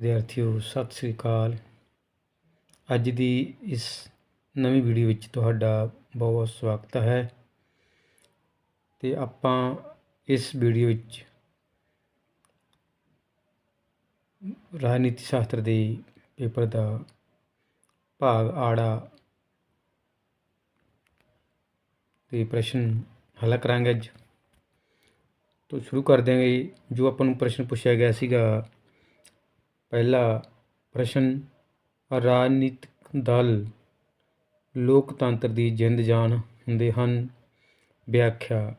ਵਿਦਿਆਰਥੀਓ, ਸਤਿ ਸ੍ਰੀ ਅਕਾਲ। ਅੱਜ ਦੀ ਇਸ ਨਵੀਂ ਵੀਡੀਓ ਵਿੱਚ ਤੁਹਾਡਾ ਬਹੁਤ ਬਹੁਤ ਸਵਾਗਤ ਹੈ। ਤੇ ਆਪਾਂ ਇਸ ਵੀਡੀਓ ਵਿੱਚ ਰਾਜਨੀਤੀ ਸ਼ਾਸਤਰ ਦੇ ਪੇਪਰ ਦਾ ਭਾਗ ਆੜਾ ਤੇ ਪ੍ਰਸ਼ਨ ਹੱਲ ਕਰਾਂਗੇ ਅੱਜ। ਤੋਂ ਸ਼ੁਰੂ ਕਰ ਦਿਆਂਗੇ ਜੋ ਆਪਾਂ ਨੂੰ ਪ੍ਰਸ਼ਨ ਪੁੱਛਿਆ ਗਿਆ ਸੀਗਾ ਪਹਿਲਾ ਪ੍ਰਸ਼ਨ, ਰਾਜਨੀਤਿਕ ਦਲ ਲੋਕਤੰਤਰ ਦੀ ਜਿੰਦ ਜਾਨ ਹੁੰਦੇ ਹਨ, ਵਿਆਖਿਆ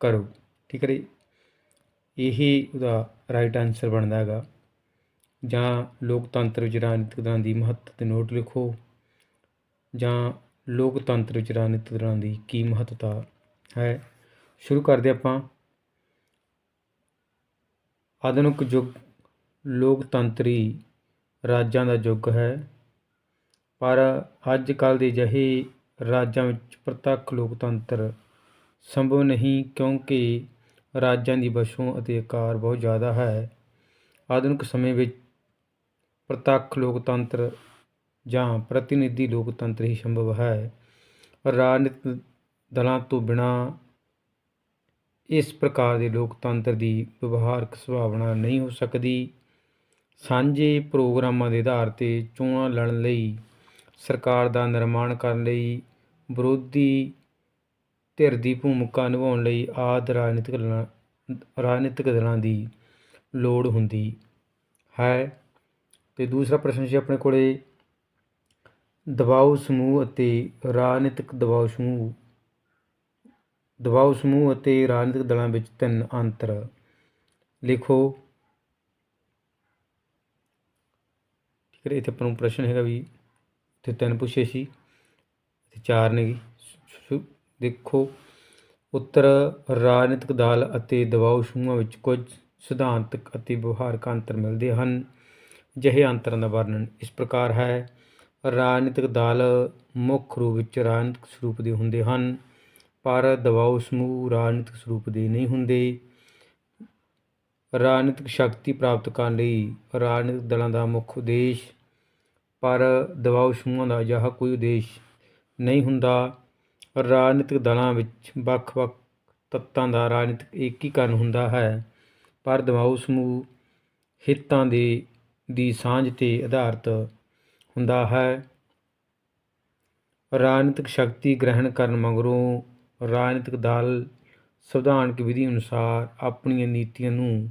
ਕਰੋ। ਠੀਕ ਹੈ ਜੀ? ਇਹ ਉਹਦਾ ਰਾਈਟ ਆਨਸਰ ਬਣਦਾ ਹੈਗਾ। ਜਾਂ ਲੋਕਤੰਤਰ ਵਿੱਚ ਰਾਜਨੀਤਿਕ ਦਲਾਂ ਦੀ ਮਹੱਤਤਾ ਤੇ ਨੋਟ ਲਿਖੋ, ਜਾਂ ਲੋਕਤੰਤਰ ਵਿੱਚ ਰਾਜਨੀਤਿਕ ਦਲਾਂ ਦੀ ਕੀ ਮਹੱਤਤਾ ਹੈ। ਸ਼ੁਰੂ ਕਰਦੇ ਆਪਾਂ। ਆਧੁਨਿਕ ਯੁੱਗ ਲੋਕਤੰਤਰੀ ਰਾਜਾਂ ਦਾ ਯੁੱਗ ਹੈ। ਪਰ ਅੱਜ ਕੱਲ੍ਹ ਦੇ ਅਜਿਹੇ ਰਾਜਾਂ ਵਿੱਚ ਪ੍ਰਤੱਖ ਲੋਕਤੰਤਰ ਸੰਭਵ ਨਹੀਂ ਕਿਉਂਕਿ ਰਾਜਾਂ ਦੀ ਵਸੋਂ ਅਤੇ ਆਕਾਰ ਬਹੁਤ ਜ਼ਿਆਦਾ ਹੈ। ਆਧੁਨਿਕ ਸਮੇਂ ਵਿੱਚ ਪ੍ਰਤੱਖ ਲੋਕਤੰਤਰ ਜਾਂ ਪ੍ਰਤੀਨਿਧੀ ਲੋਕਤੰਤਰ ਹੀ ਸੰਭਵ ਹੈ। ਰਾਜਨੀਤਿਕ ਦਲਾਂ ਤੋਂ ਬਿਨਾਂ ਇਸ ਪ੍ਰਕਾਰ ਦੇ ਲੋਕਤੰਤਰ ਦੀ ਵਿਵਹਾਰਕ ਸੰਭਾਵਨਾ ਨਹੀਂ ਹੋ ਸਕਦੀ। ਸਾਂਝੇ ਪ੍ਰੋਗਰਾਮਾਂ ਦੇ ਆਧਾਰ ਤੇ ਚੋਣਾਂ ਲੜਨ ਲਈ ਸਰਕਾਰ ਦਾ ਨਿਰਮਾਣ ਕਰਨ ਲਈ ਵਿਰੋਧੀ ਧਿਰ ਦੀ ਭੂਮਿਕਾ ਨਿਭਾਉਣ ਲਈ ਆਦਿ ਰਾਜਨੀਤਿਕ ਦਲਾਂ ਰਾਜਨੀਤਿਕ ਦਲਾਂ ਦੀ ਲੋੜ ਹੁੰਦੀ ਹੈ। ਤੇ ਦੂਸਰਾ ਪ੍ਰਸ਼ਨ ਸੀ ਆਪਣੇ ਕੋਲੇ ਦਬਾਅ ਸਮੂਹ ਅਤੇ ਰਾਜਨੀਤਿਕ ਦਬਾਅ ਸਮੂਹ। ਦਬਾਅ ਸਮੂਹ ਅਤੇ ਰਾਜਨੀਤਿਕ ਦਲਾਂ ਵਿੱਚ ਤਿੰਨ ਅੰਤਰ। ਲਿਖੋ ਫਿਰ ਇੱਥੇ ਆਪਾਂ ਨੂੰ ਪ੍ਰਸ਼ਨ ਹੈਗਾ ਵੀ ਇੱਥੇ ਤਿੰਨ ਪੁੱਛੇ ਸੀ, ਇੱਥੇ ਚਾਰ ਨੇ ਦੇਖੋ, ਉੱਤਰ ਰਾਜਨੀਤਿਕ ਦਲ ਅਤੇ ਦਬਾਅ ਸਮੂਹਾਂ ਵਿੱਚ ਕੁਝ ਸਿਧਾਂਤਕ ਅਤੇ ਵਿਵਹਾਰਕ ਅੰਤਰ ਮਿਲਦੇ ਹਨ, ਜਿਹੇ ਅੰਤਰਾਂ ਦਾ ਵਰਣਨ ਇਸ ਪ੍ਰਕਾਰ ਹੈ। ਰਾਜਨੀਤਿਕ ਦਲ ਮੁੱਖ ਰੂਪ ਵਿੱਚ ਰਾਜਨੀਤਿਕ ਸਰੂਪ ਦੇ ਹੁੰਦੇ ਹਨ, ਪਰ ਦਬਾਅ ਸਮੂਹ ਰਾਜਨੀਤਿਕ ਸਰੂਪ ਦੇ ਨਹੀਂ ਹੁੰਦੇ। ਰਾਜਨੀਤਿਕ ਸ਼ਕਤੀ ਪ੍ਰਾਪਤ ਕਰਨ ਲਈ ਰਾਜਨੀਤਿਕ ਦਲਾਂ ਦਾ ਮੁੱਖ ਉਦੇਸ਼, ਪਰ ਦਬਾਅ ਸਮੂਹਾਂ ਦਾ ਅਜਿਹਾ ਕੋਈ ਉਦੇਸ਼ ਨਹੀਂ ਹੁੰਦਾ। ਰਾਜਨੀਤਿਕ ਦਲਾਂ ਵਿੱਚ ਵੱਖ-ਵੱਖ ਤੱਤਾਂ ਦਾ ਰਾਜਨੀਤਿਕ ਏਕੀਕਰਨ ਹੁੰਦਾ ਹੈ, ਪਰ ਦਬਾਅ ਸਮੂਹ ਹਿੱਤਾਂ ਦੇ, ਦੀ ਸਾਂਝ ਤੇ ਆਧਾਰਿਤ ਹੁੰਦਾ ਹੈ। ਰਾਜਨੀਤਿਕ ਸ਼ਕਤੀ ਗ੍ਰਹਿਣ ਕਰਨ ਮਗਰੋਂ ਰਾਜਨੀਤਿਕ ਦਲ ਸੰਵਿਧਾਨਕ ਵਿਧੀ ਅਨੁਸਾਰ ਆਪਣੀਆਂ ਨੀਤੀਆਂ ਨੂੰ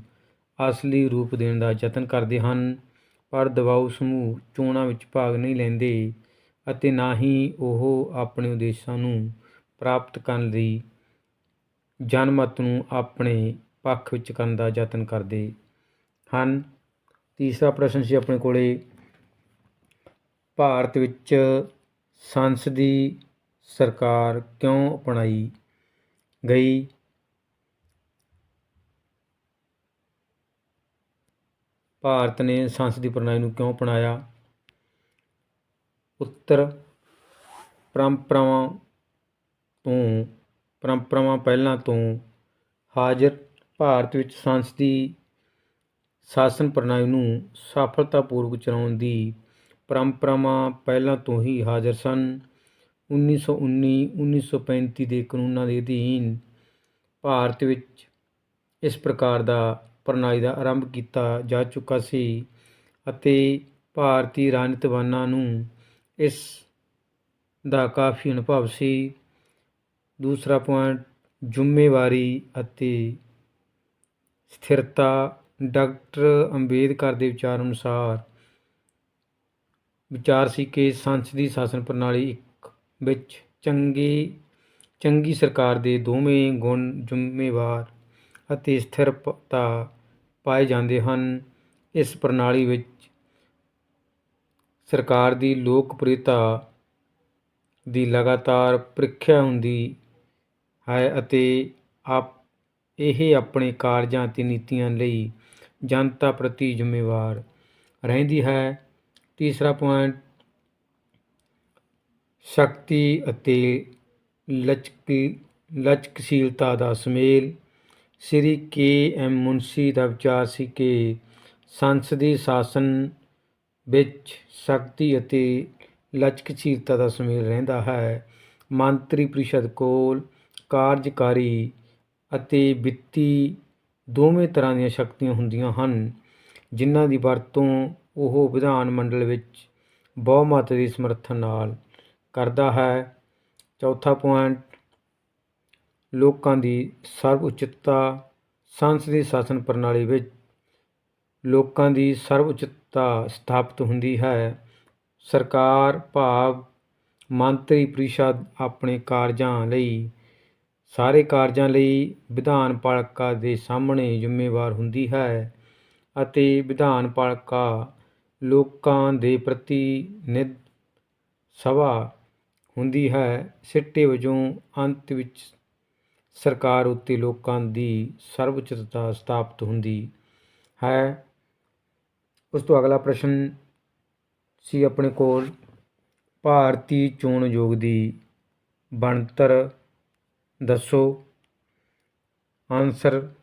ਅਸਲੀ ਰੂਪ ਦੇਣ ਦਾ ਯਤਨ ਕਰਦੇ ਹਨ, ਪਰ ਦਬਾਅ ਸਮੂਹ ਚੋਣਾਂ ਵਿੱਚ ਭਾਗ ਨਹੀਂ ਲੈਂਦੇ ਅਤੇ ਨਾ ਹੀ ਉਹ ਆਪਣੇ ਉਦੇਸ਼ਾਂ ਨੂੰ ਪ੍ਰਾਪਤ ਕਰਨ ਲਈ ਜਨਮਤ ਨੂੰ ਆਪਣੇ ਪੱਖ ਵਿੱਚ ਕਰਨ ਦਾ ਯਤਨ ਕਰਦੇ ਹਨ। ਤੀਸਰਾ ਪ੍ਰਸ਼ਨ ਸੀ ਆਪਣੇ ਕੋਲੇ, ਭਾਰਤ ਵਿੱਚ ਸੰਸਦੀ ਸਰਕਾਰ ਕਿਉਂ ਅਪਣਾਈ ਗਈ? ਭਾਰਤ ਨੇ ਸੰਸਦੀ ਪ੍ਰਣਾਲੀ ਨੂੰ ਕਿਉਂ ਅਪਣਾਇਆ? ਉੱਤਰ ਪਰੰਪਰਾਵਾਂ ਤੋਂ, ਪਰੰਪਰਾਵਾਂ ਪਹਿਲਾਂ ਤੋਂ ਹਾਜ਼ਰ ਭਾਰਤ ਵਿੱਚ ਸੰਸਦੀ ਸ਼ਾਸਨ ਪ੍ਰਣਾਲੀ ਨੂੰ ਸਫਲਤਾਪੂਰਵਕ ਚਲਾਉਣ ਦੀ ਪਰੰਪਰਾਵਾਂ ਪਹਿਲਾਂ ਤੋਂ ਹੀ ਹਾਜ਼ਰ ਸਨ। 1919-1935 ਦੇ ਕਾਨੂੰਨਾਂ ਦੇ ਅਧੀਨ ਭਾਰਤ ਵਿੱਚ ਇਸ ਪ੍ਰਕਾਰ ਦਾ ਪ੍ਰਣਾਲੀ ਦਾ ਆਰੰਭ ਕੀਤਾ ਜਾ ਚੁੱਕਾ ਸੀ ਅਤੇ ਭਾਰਤੀ ਰਾਜਨੀਤਿਵਾਨਾਂ ਨੂੰ ਇਸ ਦਾ ਕਾਫੀ ਅਨੁਭਵ ਸੀ। ਦੂਸਰਾ ਪੁਆਇੰਟ, ਜ਼ਿੰਮੇਵਾਰੀ ਅਤੇ ਸਥਿਰਤਾ। ਡਾਕਟਰ ਅੰਬੇਦਕਰ ਦੇ ਵਿਚਾਰ ਅਨੁਸਾਰ ਵਿਚਾਰ ਸੀ ਕਿ ਸੰਸਦੀ ਸ਼ਾਸਨ ਪ੍ਰਣਾਲੀ ਇੱਕ ਵਿੱਚ ਚੰਗੀ ਚੰਗੀ ਸਰਕਾਰ ਦੇ ਦੋਵੇਂ ਗੁਣ ਜ਼ਿੰਮੇਵਾਰ ਅਤੇ ਸਥਿਰਤਾ ਪਾਏ ਜਾਂਦੇ ਹਨ। ਇਸ ਪ੍ਰਣਾਲੀ ਵਿੱਚ ਸਰਕਾਰ ਦੀ ਲੋਕਪ੍ਰਿਯਤਾ ਦੀ ਲਗਾਤਾਰ ਪ੍ਰੀਖਿਆ ਹੁੰਦੀ ਹੈ ਅਤੇ ਆਪ, ਇਹ ਆਪਣੇ ਕਾਰਜਾਂ ਅਤੇ ਨੀਤੀਆਂ ਲਈ ਜਨਤਾ ਪ੍ਰਤੀ ਜ਼ਿੰਮੇਵਾਰ ਰਹਿੰਦੀ ਹੈ। ਤੀਸਰਾ ਪੁਆਇੰਟ ਸ਼ਕਤੀ ਅਤੇ ਲਚਕੀ, ਲਚਕਸ਼ੀਲਤਾ ਦਾ ਸੁਮੇਲ ਸ੍ਰੀ ਕੇ ਐਮ ਮੁਨਸ਼ੀ ਦਾ ਵਿਚਾਰ ਸੀ ਕਿ ਸੰਸਦੀ ਸ਼ਾਸਨ ਵਿੱਚ ਸ਼ਕਤੀ ਅਤੇ ਲਚਕਸ਼ੀਲਤਾ ਦਾ ਸੁਮੇਲ ਰਹਿੰਦਾ ਹੈ। ਮੰਤਰੀ ਪਰਿਸ਼ਦ ਕੋਲ ਕਾਰਜਕਾਰੀ ਅਤੇ ਵਿੱਤੀ ਦੋਵੇਂ ਤਰ੍ਹਾਂ ਦੀਆਂ ਸ਼ਕਤੀਆਂ ਹੁੰਦੀਆਂ ਹਨ, ਜਿਨ੍ਹਾਂ ਦੀ ਵਰਤੋਂ ਉਹ ਵਿਧਾਨ ਮੰਡਲ ਵਿੱਚ ਬਹੁਮਤ ਦੀ ਸਮਰਥਨ ਨਾਲ ਕਰਦਾ ਹੈ। ਚੌਥਾ ਪੁਆਇੰਟ ਲੋਕਾਂ ਦੀ ਸਰਵਉੱਚਤਾ ਸੰਸਦੀ ਸ਼ਾਸਨ ਪ੍ਰਣਾਲੀ ਵਿੱਚ ਲੋਕਾਂ ਦੀ ਸਰਵਉੱਚਤਾ ਸਥਾਪਿਤ ਹੁੰਦੀ ਹੈ। ਸਰਕਾਰ, ਭਾਵ, ਮੰਤਰੀ, ਪਰਿਸ਼ਦ ਆਪਣੇ ਕਾਰਜਾਂ ਲਈ, ਸਾਰੇ ਕਾਰਜਾਂ ਲਈ ਵਿਧਾਨ ਪਾਲਿਕਾ ਦੇ ਸਾਹਮਣੇ ਜ਼ਿੰਮੇਵਾਰ ਹੁੰਦੀ ਹੈ ਅਤੇ ਵਿਧਾਨ ਪਾਲਿਕਾ ਲੋਕਾਂ ਦੇ ਪ੍ਰਤੀਨਿਧ ਸਭਾ ਹੁੰਦੀ ਹੈ। ਸਿੱਟੇ ਵਜੋਂ ਅੰਤ ਵਿੱਚ ਸਰਕਾਰ ਉੱਤੇ ਲੋਕਾਂ ਦੀ ਸਰਵਉੱਚਤਾ ਸਥਾਪਿਤ ਹੁੰਦੀ ਹੈ। ਉਸ ਤੋਂ ਅਗਲਾ ਪ੍ਰਸ਼ਨ ਸੀ ਆਪਣੇ ਕੋਲ, ਭਾਰਤੀ ਚੋਣ ਆਯੋਗ ਦੀ ਬਣਤਰ ਦੱਸੋ? ਆਨਸਰ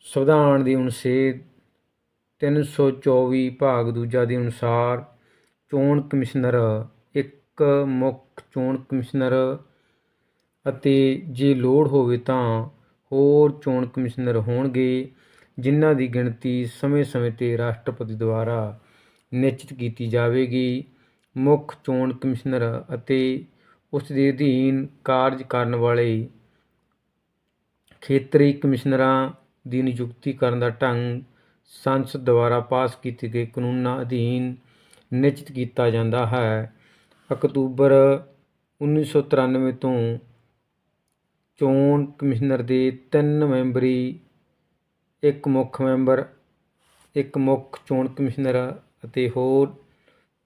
ਸੰਵਿਧਾਨ ਦੀ ਅਨੁਛੇਦ 324 ਭਾਗ ਦੂਜਾ ਦੇ ਅਨੁਸਾਰ ਚੋਣ ਕਮਿਸ਼ਨਰ ਇੱਕ ਮੁੱਖ ਚੋਣ ਕਮਿਸ਼ਨਰ ਅਤੇ ਜੇ ਲੋੜ ਹੋਵੇ ਤਾਂ ਹੋਰ ਚੋਣ ਕਮਿਸ਼ਨਰ ਹੋਣਗੇ, ਜਿਨ੍ਹਾਂ ਦੀ ਗਿਣਤੀ ਸਮੇਂ-ਸਮੇਂ ਤੇ ਰਾਸ਼ਟਰਪਤੀ ਦੁਆਰਾ ਨਿਸ਼ਚਿਤ ਕੀਤੀ ਜਾਵੇਗੀ। ਮੁੱਖ ਚੋਣ ਕਮਿਸ਼ਨਰ ਅਤੇ ਉਸ ਦੇ ਅਧੀਨ ਕਾਰਜ ਕਰਨ ਵਾਲੇ ਖੇਤਰੀ ਕਮਿਸ਼ਨਰਾਂ ਦੀ ਨਿਯੁਕਤੀ ਕਰਨ ਦਾ ਢੰਗ ਸੰਸਦ ਦੁਆਰਾ ਪਾਸ ਕੀਤੇ ਗਏ ਕਾਨੂੰਨਾਂ ਅਧੀਨ ਨਿਸ਼ਚਿਤ ਕੀਤਾ ਜਾਂਦਾ ਹੈ। ਅਕਤੂਬਰ 1993 ਤੋਂ ਚੋਣ ਕਮਿਸ਼ਨਰ ਦੇ ਤਿੰਨ ਮੈਂਬਰੀ, ਇੱਕ ਮੁੱਖ ਮੈਂਬਰ, ਇੱਕ ਮੁੱਖ ਚੋਣ ਕਮਿਸ਼ਨਰ ਅਤੇ ਹੋਰ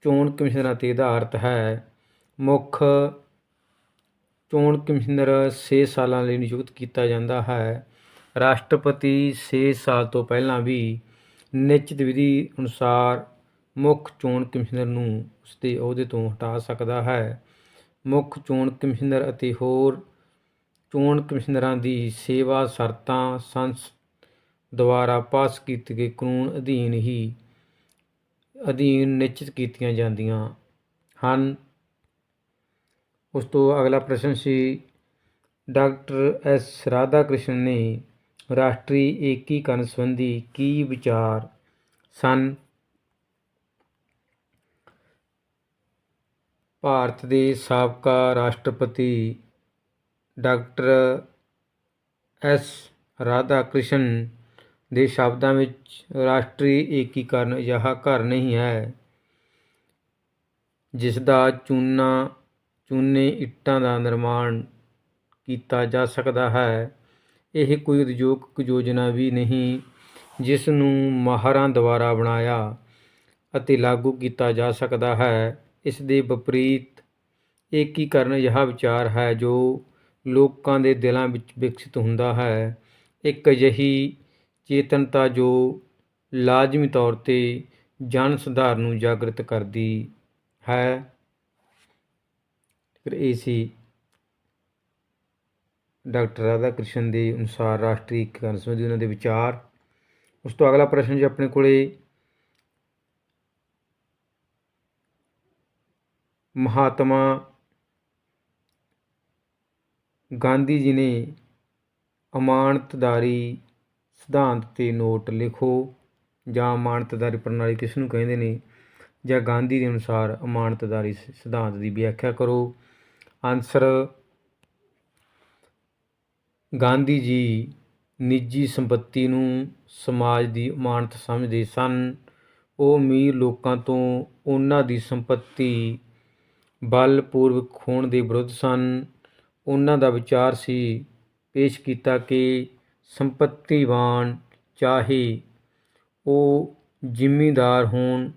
ਚੋਣ ਕਮਿਸ਼ਨਰਾਂ ਤੇ ਆਧਾਰਿਤ ਹੈ। ਮੁੱਖ ਚੋਣ ਕਮਿਸ਼ਨਰ 6 ਸਾਲਾਂ ਲਈ ਨਿਯੁਕਤ ਕੀਤਾ ਜਾਂਦਾ ਹੈ। ਰਾਸ਼ਟਰਪਤੀ 6 ਸਾਲ ਤੋਂ ਪਹਿਲਾਂ ਵੀ ਨਿਸ਼ਚਿਤ ਵਿਧੀ ਅਨੁਸਾਰ ਮੁੱਖ ਚੋਣ ਕਮਿਸ਼ਨਰ ਨੂੰ ਉਸ ਦੇ ਅਹੁਦੇ ਤੋਂ ਹਟਾ ਸਕਦਾ ਹੈ। ਮੁੱਖ ਚੋਣ ਕਮਿਸ਼ਨਰ ਅਤੇ ਹੋਰ ਚੋਣ ਕਮਿਸ਼ਨਰਾਂ ਦੀ ਸੇਵਾ ਸ਼ਰਤਾਂ ਸੰਸ ਦੁਆਰਾ ਪਾਸ ਕੀਤੇ ਗਏ ਕਾਨੂੰਨ ਅਧੀਨ ਹੀ ਅਧੀਨ ਨਿਸ਼ਚਿਤ ਕੀਤੀਆਂ ਜਾਂਦੀਆਂ ਹਨ। ਉਸ ਤੋਂ ਅਗਲਾ ਪ੍ਰਸ਼ਨ ਸੀ, ਡਾਕਟਰ ਐਸ ਰਾਧਾ ਕ੍ਰਿਸ਼ਨ ਨੇ ਰਾਸ਼ਟਰੀ ਏਕੀਕਰਨ ਸੰਬੰਧੀ ਕੀ ਵਿਚਾਰ ਸਨ? ਭਾਰਤ ਦੇ ਸਾਬਕਾ ਰਾਸ਼ਟਰਪਤੀ ਡਾਕਟਰ ਐਸ ਰਾਧਾ ਕ੍ਰਿਸ਼ਨ ਦੇ ਸ਼ਬਦਾਂ ਵਿੱਚ ਰਾਸ਼ਟਰੀ ਏਕੀਕਰਨ ਅਜਿਹਾ ਘਰ ਨਹੀਂ ਹੈ ਜਿਸ ਦਾ ਚੂਨਾ, ਚੂਨੇ ਇੱਟਾਂ ਦਾ ਨਿਰਮਾਣ ਕੀਤਾ ਜਾ ਸਕਦਾ ਹੈ। ਇਹ ਕੋਈ ਉਦਯੋਗਿਕ ਯੋਜਨਾ ਵੀ ਨਹੀਂ, ਜਿਸ ਨੂੰ ਮਾਹਰਾਂ ਦੁਆਰਾ ਬਣਾਇਆ ਅਤੇ ਲਾਗੂ ਕੀਤਾ ਜਾ ਸਕਦਾ ਹੈ। ਇਸ ਦੇ ਵਿਪਰੀਤ ਏਕੀਕਰਨ ਅਜਿਹਾ ਵਿਚਾਰ ਹੈ ਜੋ ਲੋਕਾਂ ਦੇ ਦਿਲਾਂ ਵਿੱਚ ਵਿਕਸਿਤ ਹੁੰਦਾ ਹੈ। ਇੱਕ ਅਜਿਹੀ ਚੇਤਨਤਾ ਜੋ ਲਾਜ਼ਮੀ ਤੌਰ ਤੇ ਜਨ ਸੁਧਾਰ ਨੂੰ ਜਾਗਰਤ ਕਰਦੀ ਹੈ। ਫਿਰ ਇਹ ਸੀ ਡਾਕਟਰ ਰਾਧਾ ਕ੍ਰਿਸ਼ਨ ਦੇ ਅਨੁਸਾਰ ਰਾਸ਼ਟਰੀ ਏਕੀਕਰਨ ਸੰਬੰਧੀ ਉਹਨਾਂ ਦੇ ਵਿਚਾਰ। ਉਸ ਤੋਂ ਅਗਲਾ ਪ੍ਰਸ਼ਨ ਜੇ ਆਪਣੇ ਕੋਲੇ ਮਹਾਤਮਾ ਗਾਂਧੀ ਜੀ ਨੇ ਅਮਾਨਤਦਾਰੀ ਸਿਧਾਂਤ ਤੇ ਨੋਟ ਲਿਖੋ ਜਾਂ ਅਮਾਨਤਦਾਰੀ ਪ੍ਰਣਾਲੀ ਕਿਸ ਨੂੰ ਕਹਿੰਦੇ ਨੇ ਜਾਂ ਗਾਂਧੀ ਦੇ ਅਨੁਸਾਰ ਅਮਾਨਤਦਾਰੀ ਸ- ਸਿਧਾਂਤ ਦੀ ਵਿਆਖਿਆ ਕਰੋ। ਆਨਸਰ ਗਾਂਧੀ ਜੀ ਨਿੱਜੀ ਸੰਪਤੀ ਨੂੰ ਸਮਾਜ ਦੀ ਅਮਾਨਤ ਸਮਝਦੇ ਸਨ। ਉਹ ਅਮੀਰ ਲੋਕਾਂ ਤੋਂ ਉਹਨਾਂ ਦੀ ਸੰਪਤੀ ਬਲਪੂਰਵਕ ਖੋਹਣ ਦੇ ਵਿਰੁੱਧ ਸਨ। ਉਹਨਾਂ ਦਾ ਵਿਚਾਰ ਸੀ, ਪੇਸ਼ ਕੀਤਾ ਕਿ ਸੰਪਤੀਵਾਨ ਚਾਹੇ ਉਹ ਜ਼ਿਮੀਂਦਾਰ ਹੋਣ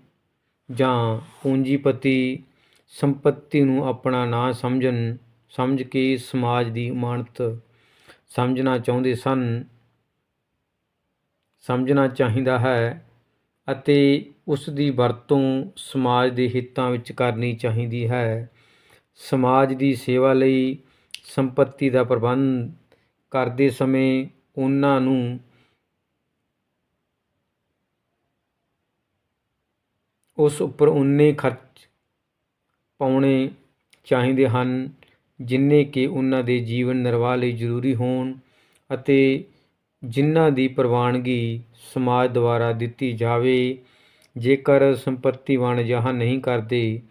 ਜਾਂ ਪੂੰਜੀਪਤੀ, ਸੰਪਤੀ ਨੂੰ ਆਪਣਾ ਨਾ ਸਮਝਣ, ਸਮਝ ਕੇ ਸਮਾਜ ਦੀ ਅਮਾਨਤ ਸਮਝਣਾ ਚਾਹੁੰਦੇ ਸਨ। ਸਮਝਣਾ ਚਾਹੀਦਾ ਹੈ ਅਤੇ ਉਸ ਦੀ ਵਰਤੋਂ ਸਮਾਜ ਦੇ ਹਿੱਤਾਂ ਵਿੱਚ ਕਰਨੀ ਚਾਹੀਦੀ ਹੈ। ਸਮਾਜ ਦੀ ਸੇਵਾ ਲਈ ਸੰਪਤੀ ਦਾ ਪ੍ਰਬੰਧ ਕਰਦੇ ਸਮੇਂ ਉਹਨਾਂ ਨੂੰ ਉਸ ਉੱਪਰ ਉਨੇ ਖਰਚ ਪਾਉਣੇ ਚਾਹੀਦੇ ਹਨ, ਜਿੰਨੇ ਕਿ ਉਹਨਾਂ ਦੇ ਜੀਵਨ ਨਿਰਵਾਹ ਲਈ ਜ਼ਰੂਰੀ ਹੋਣ ਅਤੇ ਜਿਨ੍ਹਾਂ ਦੀ ਪ੍ਰਵਾਨਗੀ ਸਮਾਜ ਦੁਆਰਾ ਦਿੱਤੀ ਜਾਵੇ। ਜੇਕਰ ਸੰਪਤੀ ਵੰਡ ਜਹਾਂ ਨਹੀਂ ਕਰਦੇ,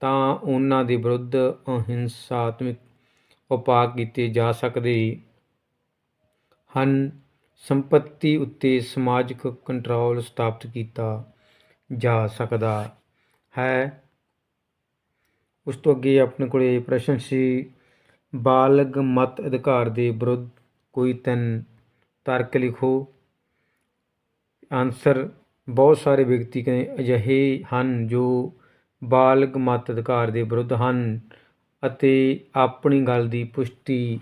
ਤਾਂ ਉਹਨਾਂ ਦੇ ਵਿਰੁੱਧ ਅਹਿੰਸਾਤਮਕ ਉਪਾਅ ਕੀਤੇ ਜਾ ਸਕਦੇ ਹਨ। ਸੰਪਤੀ ਉੱਤੇ ਸਮਾਜਿਕ ਕੰਟਰੋਲ ਸਥਾਪਿਤ ਕੀਤਾ ਜਾ ਸਕਦਾ ਹੈ। ਉਸ ਤੋਂ ਅੱਗੇ ਆਪਣੇ ਕੋਲੇ ਪ੍ਰਸ਼ਨ ਸੀ, ਬਾਲਗ ਮਤ ਅਧਿਕਾਰ ਦੇ ਵਿਰੁੱਧ ਕੋਈ ਤਿੰਨ ਤਰਕ ਲਿਖੋ। ਆਨਸਰ ਬਹੁਤ ਸਾਰੇ ਵਿਅਕਤੀ ਕਹਿੰਦੇ ਅਜਿਹੇ ਹਨ ਜੋ ਬਾਲਗ ਮਤ ਅਧਿਕਾਰ ਦੇ ਵਿਰੁੱਧ ਹਨ ਅਤੇ ਆਪਣੀ ਗੱਲ ਦੀ ਪੁਸ਼ਟੀ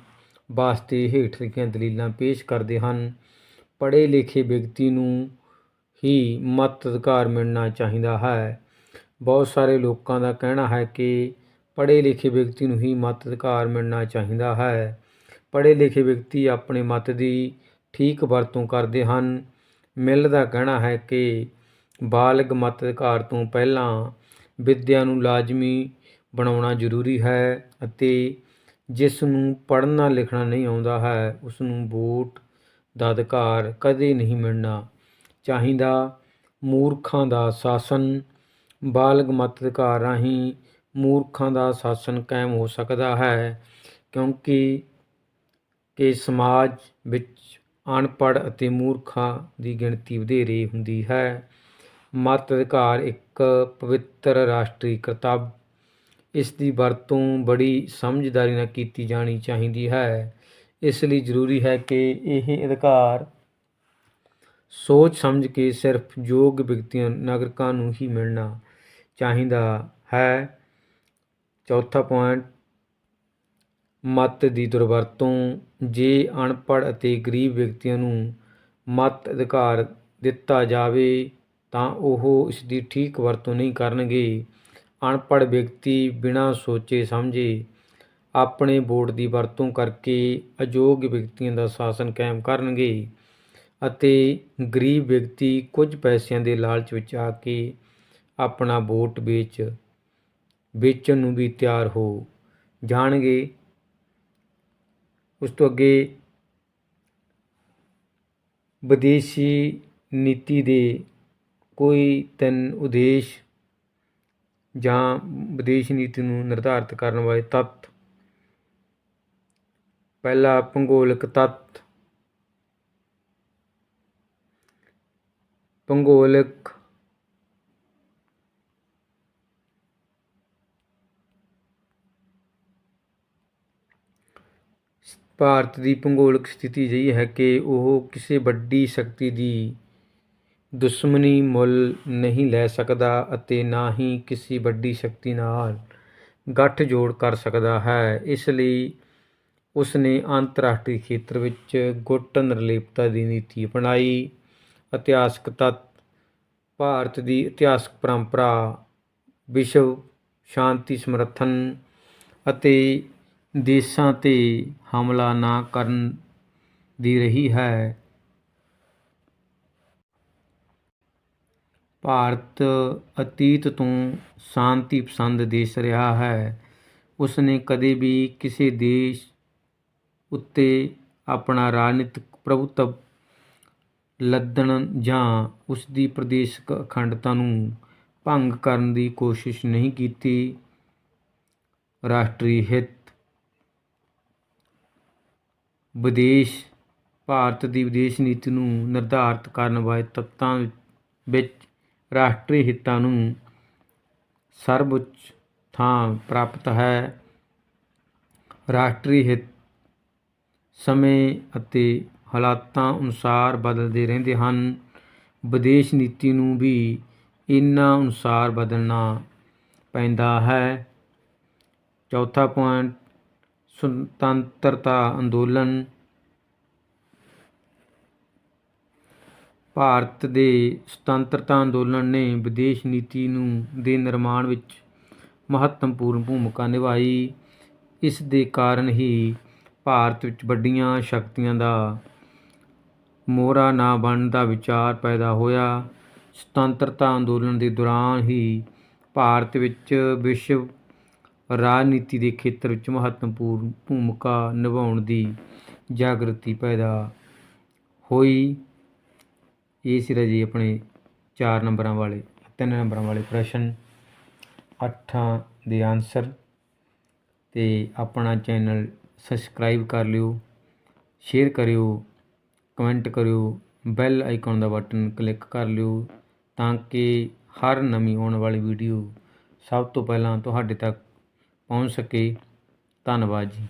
ਵਾਸਤੇ ਹੇਠ ਲਿਖੀਆਂ ਦਲੀਲਾਂ ਪੇਸ਼ ਕਰਦੇ ਹਨ। ਪੜ੍ਹੇ ਲਿਖੇ ਵਿਅਕਤੀ ਨੂੰ ਹੀ ਮਤ ਅਧਿਕਾਰ ਮਿਲਣਾ ਚਾਹੀਦਾ ਹੈ। ਬਹੁਤ ਸਾਰੇ ਲੋਕਾਂ ਦਾ ਕਹਿਣਾ ਹੈ ਕਿ ਪੜ੍ਹੇ ਲਿਖੇ ਵਿਅਕਤੀ ਨੂੰ ਹੀ ਮਤ ਅਧਿਕਾਰ ਮਿਲਣਾ ਚਾਹੀਦਾ ਹੈ। ਪੜ੍ਹੇ ਲਿਖੇ ਵਿਅਕਤੀ ਆਪਣੇ ਮਤ ਦੀ ਠੀਕ ਵਰਤੋਂ ਕਰਦੇ ਹਨ। ਮਿਲ ਦਾ ਕਹਿਣਾ ਹੈ ਕਿ ਬਾਲਗ ਮਤ ਅਧਿਕਾਰ ਤੋਂ ਪਹਿਲਾਂ ਵਿੱਦਿਆ ਨੂੰ ਲਾਜ਼ਮੀ ਬਣਾਉਣਾ ਜ਼ਰੂਰੀ ਹੈ ਅਤੇ ਜਿਸ ਨੂੰ ਪੜ੍ਹਨਾ ਲਿਖਣਾ ਨਹੀਂ ਆਉਂਦਾ ਹੈ, ਉਸ ਨੂੰ ਵੋਟ ਦਾ ਅਧਿਕਾਰ ਕਦੇ ਨਹੀਂ ਮਿਲਣਾ ਚਾਹੀਦਾ। ਮੂਰਖਾਂ ਦਾ ਸ਼ਾਸਨ, ਬਾਲਗ ਮਤ ਅਧਿਕਾਰ ਰਾਹੀਂ ਮੂਰਖਾਂ ਦਾ ਸ਼ਾਸਨ ਕਾਇਮ ਹੋ ਸਕਦਾ ਹੈ ਕਿਉਂਕਿ ਕਿ ਸਮਾਜ ਵਿੱਚ ਅਨਪੜ੍ਹ ਅਤੇ ਮੂਰਖਾਂ ਦੀ ਗਿਣਤੀ ਵਧੇਰੇ ਹੁੰਦੀ ਹੈ। ਮਤ ਅਧਿਕਾਰ ਇੱਕ ਪਵਿੱਤਰ ਰਾਸ਼ਟਰੀ ਕਰਤੱਵ। ਇਸ ਦੀ ਵਰਤੋਂ ਬੜੀ ਸਮਝਦਾਰੀ ਨਾਲ ਕੀਤੀ ਜਾਣੀ ਚਾਹੀਦੀ ਹੈ। ਇਸ ਲਈ ਜ਼ਰੂਰੀ ਹੈ ਕਿ ਇਹ ਅਧਿਕਾਰ ਸੋਚ ਸਮਝ ਕੇ ਸਿਰਫ ਯੋਗ ਵਿਅਕਤੀਆਂ, ਨਾਗਰਿਕਾਂ ਨੂੰ ਹੀ ਮਿਲਣਾ ਚਾਹੀਦਾ ਹੈ। ਚੌਥਾ ਪੁਆਇੰਟ ਮਤ ਦੀ ਦੁਰਵਰਤੋਂ, ਜੇ ਅਨਪੜ੍ਹ ਅਤੇ ਗਰੀਬ ਵਿਅਕਤੀਆਂ ਨੂੰ ਮਤ ਅਧਿਕਾਰ ਦਿੱਤਾ ਜਾਵੇ, ਤਾਂ ਉਹ ਇਸ ਦੀ ਠੀਕ ਵਰਤੋਂ ਨਹੀਂ ਕਰਨਗੇ। ਅਨਪੜ੍ਹ ਵਿਅਕਤੀ ਬਿਨਾਂ ਸੋਚੇ ਸਮਝੇ ਆਪਣੇ ਵੋਟ ਦੀ ਵਰਤੋਂ ਕਰਕੇ ਅਯੋਗ ਵਿਅਕਤੀਆਂ ਦਾ ਸ਼ਾਸਨ ਕਾਇਮ ਕਰਨਗੇ ਅਤੇ ਗਰੀਬ ਵਿਅਕਤੀ ਕੁਝ ਪੈਸਿਆਂ ਦੇ ਲਾਲਚ ਵਿੱਚ ਆ ਕੇ ਆਪਣਾ ਵੋਟ ਵੇਚ, ਵੇਚਣ ਨੂੰ ਵੀ ਤਿਆਰ ਹੋ ਜਾਣਗੇ। ਉਸ ਤੋਂ ਅੱਗੇ ਵਿਦੇਸ਼ੀ ਨੀਤੀ ਦੇ ਕੋਈ ਤਿੰਨ ਉਦੇਸ਼ ਜਾਂ ਵਿਦੇਸ਼ ਨੀਤੀ ਨੂੰ ਨਿਰਧਾਰਿਤ ਕਰਨ ਵਾਲੇ ਤੱਤ। ਪਹਿਲਾ ਭੂਗੋਲਿਕ ਤੱਤ। ਭੂਗੋਲਿਕ ਭਾਰਤ ਦੀ ਭੂਗੋਲਿਕ ਸਥਿਤੀ ਅਜਿਹੀ ਹੈ ਕਿ ਉਹ ਕਿਸੇ ਵੱਡੀ ਸ਼ਕਤੀ ਦੀ ਦੁਸ਼ਮਣੀ ਮੁੱਲ ਨਹੀਂ ਲੈ ਸਕਦਾ ਅਤੇ ਨਾ ਹੀ ਕਿਸੇ ਵੱਡੀ ਸ਼ਕਤੀ ਨਾਲ ਗੱਠਜੋੜ ਕਰ ਸਕਦਾ ਹੈ। ਇਸ ਲਈ ਉਸ ਨੇ ਅੰਤਰਰਾਸ਼ਟਰੀ ਖੇਤਰ ਵਿੱਚ ਗੁੱਟ ਨਿਰਲੇਪਤਾ ਦੀ ਨੀਤੀ ਅਪਣਾਈ। ਇਤਿਹਾਸਕ ਤੱਤ, ਭਾਰਤ ਦੀ ਇਤਿਹਾਸਕ ਪਰੰਪਰਾ, ਵਿਸ਼ਵ ਸ਼ਾਂਤੀ ਸਮਰਥਨ ਅਤੇ ਦੇਸ਼ਾਂ 'ਤੇ ਹਮਲਾ ਨਾ ਕਰਨ ਦੀ ਰਹੀ ਹੈ। ਭਾਰਤ ਅਤੀਤ ਤੋਂ ਸ਼ਾਂਤੀ ਪਸੰਦ ਦੇਸ਼ ਰਿਹਾ ਹੈ। ਉਸ ਨੇ ਕਦੇ ਵੀ ਕਿਸੇ ਦੇਸ਼ ਉੱਤੇ ਆਪਣਾ ਰਾਜਨੀਤਿਕ ਪ੍ਰਭੁਤਵ ਲੱਦਣ ਜਾਂ ਉਸ ਦੀ ਪ੍ਰਦੇਸ਼ਕ ਅਖੰਡਤਾ ਨੂੰ ਭੰਗ ਕਰਨ ਦੀ ਕੋਸ਼ਿਸ਼ ਨਹੀਂ ਕੀਤੀ। ਰਾਸ਼ਟਰੀ ਹਿੱਤ ਵਿਦੇਸ਼, ਭਾਰਤ ਦੀ ਵਿਦੇਸ਼ ਨੀਤੀ ਨੂੰ ਨਿਰਧਾਰਤ ਕਰਨ ਵਾਲੇ ਤੱਤਾਂ ਵਿੱਚ ਰਾਸ਼ਟਰੀ ਹਿੱਤਾਂ ਨੂੰ ਸਰਵਉੱਚ ਥਾਂ ਪ੍ਰਾਪਤ ਹੈ। ਰਾਸ਼ਟਰੀ ਹਿੱਤ ਸਮੇਂ ਅਤੇ ਹਾਲਾਤਾਂ ਅਨੁਸਾਰ ਬਦਲਦੇ ਰਹਿੰਦੇ ਹਨ। ਵਿਦੇਸ਼ ਨੀਤੀ ਨੂੰ ਵੀ ਇਹਨਾਂ ਅਨੁਸਾਰ ਬਦਲਣਾ ਪੈਂਦਾ ਹੈ। ਚੌਥਾ ਪੁਆਇੰਟ ਸੁਤੰਤਰਤਾ ਅੰਦੋਲਨ ਭਾਰਤ ਦੇ ਸੁਤੰਤਰਤਾ ਅੰਦੋਲਨ ਨੇ ਵਿਦੇਸ਼ ਨੀਤੀ ਨੂੰ ਦੇ ਨਿਰਮਾਣ ਵਿੱਚ ਮਹੱਤਵਪੂਰਨ ਭੂਮਿਕਾ ਨਿਭਾਈ। ਇਸ ਦੇ ਕਾਰਨ ਹੀ ਭਾਰਤ ਵਿੱਚ ਵੱਡੀਆਂ ਸ਼ਕਤੀਆਂ ਦਾ ਮੋਹਰਾ ਨਾ ਬਣਨ ਦਾ ਵਿਚਾਰ ਪੈਦਾ ਹੋਇਆ। ਸੁਤੰਤਰਤਾ ਅੰਦੋਲਨ ਦੇ ਦੌਰਾਨ ਹੀ ਭਾਰਤ ਵਿੱਚ ਵਿਸ਼ਵ ਰਾਜਨੀਤੀ ਦੇ ਖੇਤਰ ਵਿੱਚ ਮਹੱਤਵਪੂਰਨ ਭੂਮਿਕਾ ਨਿਭਾਉਣ ਦੀ ਜਾਗਰਤੀ ਪੈਦਾ ਹੋਈ। ਇਹ ਸੀ ਜੀ ਆਪਣੇ 4 ਨੰਬਰਾਂ ਵਾਲੇ 3 ਨੰਬਰਾਂ ਵਾਲੇ ਪ੍ਰਸ਼ਨ 8 ਦੇ ਆਨਸਰ ਤੇ ਆਪਣਾ ਚੈਨਲ ਸਬਸਕ੍ਰਾਈਬ ਕਰ ਲਿਓ ਸ਼ੇਅਰ ਕਰਿਓ ਕਮੈਂਟ ਕਰਿਓ ਬੈਲ ਆਈਕਨ ਦਾ ਬਟਨ ਕਲਿੱਕ ਕਰ ਲਿਓ ਤਾਂ ਕਿ ਹਰ ਨਵੀਂ ਆਉਣ ਵਾਲੀ ਵੀਡੀਓ ਸਭ ਤੋਂ ਪਹਿਲਾਂ ਤੁਹਾਡੇ ਤੱਕ ਪਹੁੰਚ ਸਕੇ। ਧੰਨਵਾਦ ਜੀ।